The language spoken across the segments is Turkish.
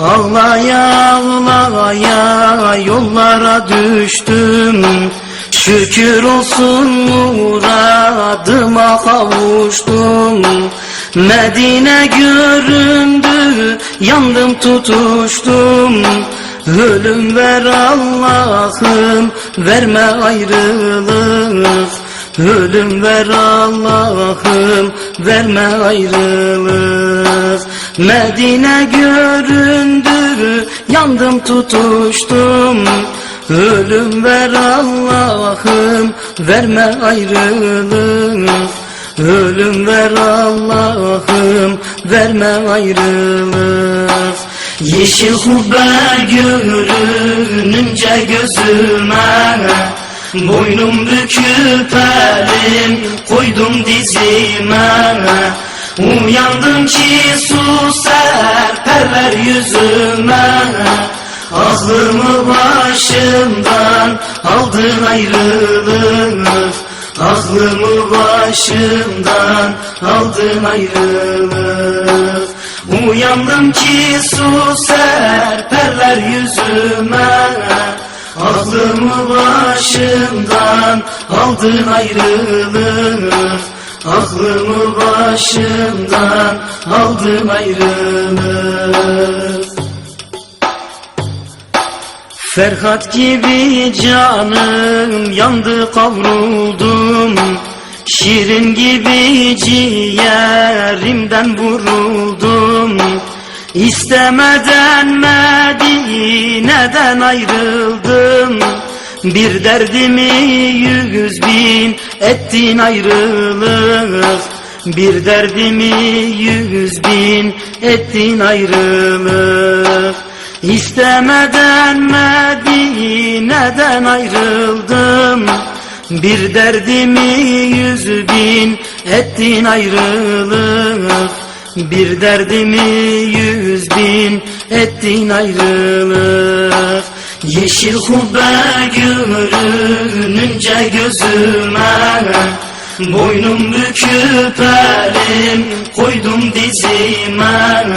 Ağlaya ağlaya yollara düştüm. Şükür olsun muradıma kavuştum. Medine göründü yandım tutuştum. Ölüm ver Allah'ım verme ayrılık. Ölüm ver Allah'ım verme ayrılık Medine göründü yandım tutuştum. Ölüm ver Allah'ım verme ayrılık Ölüm ver Allah'ım verme ayrılık Yeşil kubbe görününce gözüme Boynum büküp elim koydum dizime Uyandım ki su serperler yüzüme. Aklımı başımdan aldın ayrılık Aklımı başımdan aldın ayrılık Uyandım ki su serperler yüzüme. Aklımı başımdan aldın ayrılık Aklımı başımdan aldın ayrılık Ferhat gibi canım yandı kavruldum. Şirin gibi ciğerimden vuruldum. İstemeden Medine'den ayrıldım Bir derdimi yüz bin ettin ayrılık. Bir derdimi yüz bin ettin ayrılık. İstemeden Medine'den ayrıldım. Bir derdimi yüz bin ettin ayrılık. Bir derdimi yüz bin ettin ayrılık Yeşil kubbe görününce gözüme Boynum büküp elim koydum dizime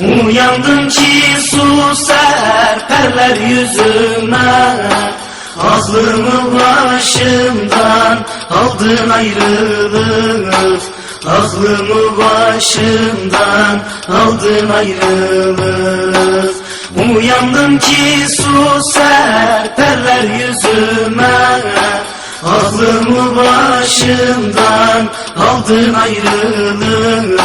Uyandım ki su serperler yüzüme Aklımı başımdan aldın ayrılık Aklımı başımdan aldın ayrılık Uyandım ki su serperler yüzüme. Aklımı başımdan aldın ayrılık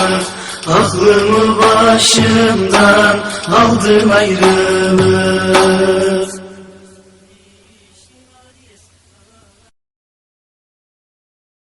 Aklımı başımdan aldın ayrılık